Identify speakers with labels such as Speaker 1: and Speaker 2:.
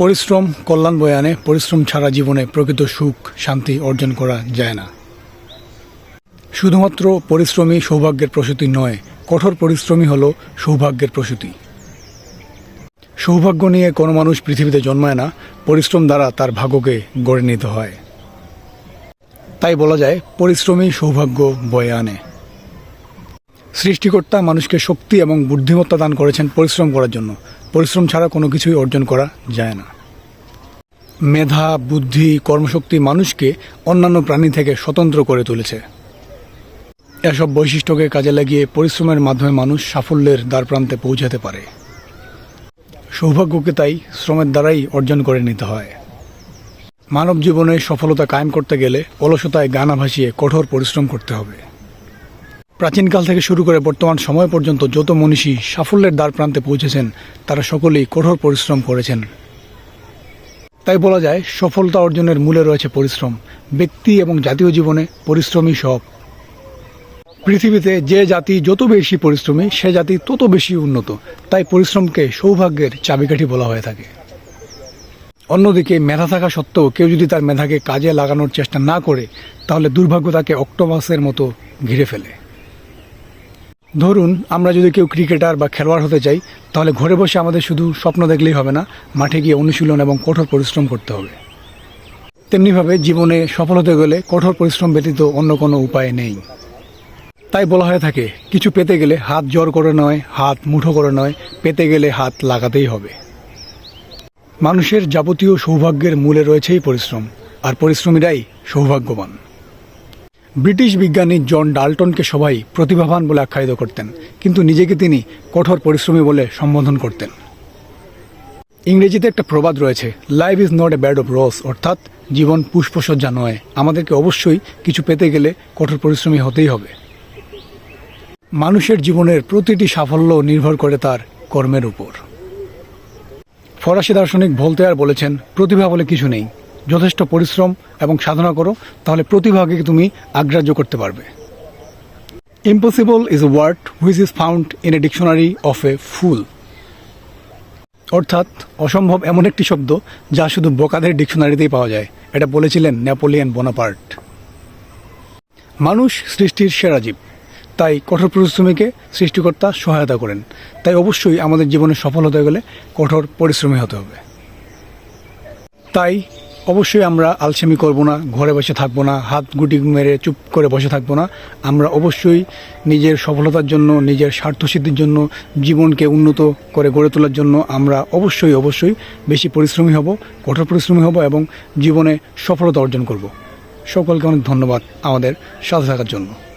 Speaker 1: পরিশ্রম কল্যাণ বয়ে আনে পরিশ্রম ছাড়া জীবনে প্রকৃত সুখ, শান্তি অর্জন করা যায় না। শুধুমাত্র পরিশ্রমই সৌভাগ্যের প্রসূতি নয়, কঠোর পরিশ্রমই হল সৌভাগ্যের প্রসূতি। সৌভাগ্য নিয়ে কোনো মানুষ পৃথিবীতে জন্মায় না, পরিশ্রম দ্বারা তার ভাগ্যকে গড়ে নিতে হয়। তাই বলা যায়, পরিশ্রমই সৌভাগ্য বয়ে আনে সৃষ্টিকর্তা মানুষকে শক্তি এবং বুদ্ধিমত্তা দান করেছেন পরিশ্রম করার জন্য। পরিশ্রম ছাড়া কোনো কিছুই অর্জন করা যায় না। মেধা, বুদ্ধি, কর্মশক্তি মানুষকে অন্যান্য প্রাণী থেকে স্বতন্ত্র করে তুলেছে। এসব বৈশিষ্ট্যকে কাজে লাগিয়ে পরিশ্রমের মাধ্যমে মানুষ সাফল্যের দ্বারপ্রান্তে পৌঁছাতে পারে। সৌভাগ্যকে তাই শ্রমের দ্বারাই অর্জন করে নিতে হয়। মানব জীবনে সফলতা কায়েম করতে গেলে অলসতায় গানা ভাসিয়ে কঠোর পরিশ্রম করতে হবে। প্রাচীনকাল থেকে শুরু করে বর্তমান সময় পর্যন্ত যত মনীষী সাফল্যের দ্বার প্রান্তে পৌঁছেছেন, তারা সকলেই কঠোর পরিশ্রম করেছেন। তাই বলা যায়, সফলতা অর্জনের মূলে রয়েছে পরিশ্রম। ব্যক্তি এবং জাতীয় জীবনে পরিশ্রমই সব। পৃথিবীতে যে জাতি যত বেশি পরিশ্রমী, সে জাতি তত বেশি উন্নত। তাই পরিশ্রমকে সৌভাগ্যের চাবিকাঠি বলা হয়ে থাকে। অন্যদিকে মেধা থাকা সত্ত্বেও কেউ যদি তার মেধাকে কাজে লাগানোর চেষ্টা না করে, তাহলে দুর্ভাগ্য তাকে অক্টোপাসের মতো ঘিরে ফেলে। ধরুন, আমরা যদি কেউ ক্রিকেটার বা খেলোয়াড় হতে চাই, তাহলে ঘরে বসে আমাদের শুধু স্বপ্ন দেখলেই হবে না, মাঠে গিয়ে অনুশীলন এবং কঠোর পরিশ্রম করতে হবে। তেমনিভাবে জীবনে সফল হতে গেলে কঠোর পরিশ্রম ব্যতীত অন্য কোনো উপায় নেই। তাই বলা হয়ে থাকে, কিছু পেতে গেলে হাত জোর করে নয়, হাত মুঠো করে নয়, পেতে গেলে হাত লাগাতেই হবে। মানুষের যাবতীয় সৌভাগ্যের মূলে রয়েছেই পরিশ্রম, আর পরিশ্রমীরাই সৌভাগ্যবান। ব্রিটিশ বিজ্ঞানী জন ডাল্টনকে সবাই প্রতিভাবান বলে আখ্যায়িত করতেন, কিন্তু নিজেকে তিনি কঠোর পরিশ্রমী বলে সম্বোধন করতেন। ইংরেজিতে একটা প্রবাদ রয়েছে life is not a bed of roses অর্থাৎ জীবন পুষ্পসজ্জা নয়, আমাদেরকে অবশ্যই কিছু পেতে গেলে কঠোর পরিশ্রমী হতেই হবে। মানুষের জীবনের প্রতিটি সাফল্য নির্ভর করে তার কর্মের উপর। ফরাসি দার্শনিক ভোলতেয়ার বলেছেন, প্রতিভা বলে কিছু নেই। যথেষ্ট পরিশ্রম এবং সাধনা করো, তাহলে প্রতিভাকে তুমি আগ্রাহ্য করতে পারবে। Impossible is a word which is found in a dictionary of a fool অর্থাৎ, অসম্ভব এমন একটি শব্দ যা শুধু বোকাদের ডিকশনারিতেই পাওয়া যায়। এটা বলেছিলেন নেপোলিয়ান বোনাপার্ট। মানুষ সৃষ্টির সেরা জীব। তাই কঠোর পরিশ্রমীকে সৃষ্টিকর্তা সহায়তা করেন। তাই অবশ্যই আমাদের জীবনে সফল হতে গেলে কঠোর পরিশ্রমী হতে হবে। তাই অবশ্যই আমরা আলসেমি করব না, ঘরে বসে থাকব না, হাত গুটি মেরে চুপ করে বসে থাকব না। আমরা অবশ্যই নিজের সফলতার জন্য, নিজের স্বার্থসিদ্ধির জন্য, জীবনকে উন্নত করে গড়ে তোলার জন্য আমরা অবশ্যই অবশ্যই বেশি পরিশ্রমী হব, কঠোর পরিশ্রমী হব এবং জীবনে সফলতা অর্জন করব। সকলকে অনেক ধন্যবাদ আমাদের সাথে থাকার জন্য।